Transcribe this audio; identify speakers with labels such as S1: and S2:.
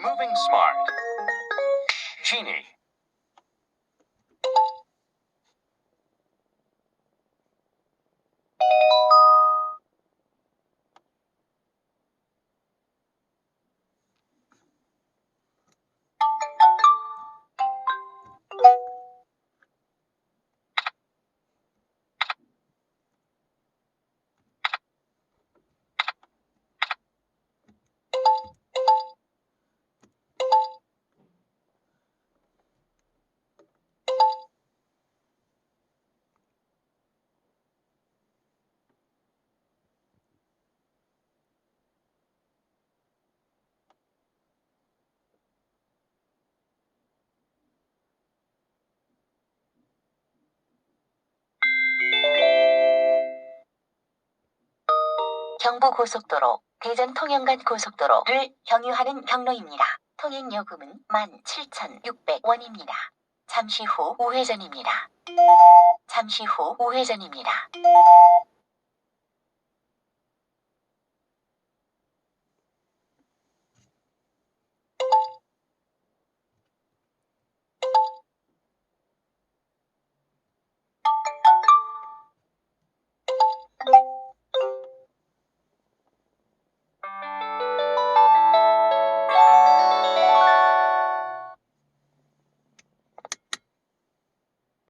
S1: Moving smart. Genie.
S2: 경부고속도로 대전 통영간 고속도로를 경유하는 경로입니다. 통행 요금은 17,600원입니다. 잠시 후 우회전입니다. 잠시 후 우회전입니다.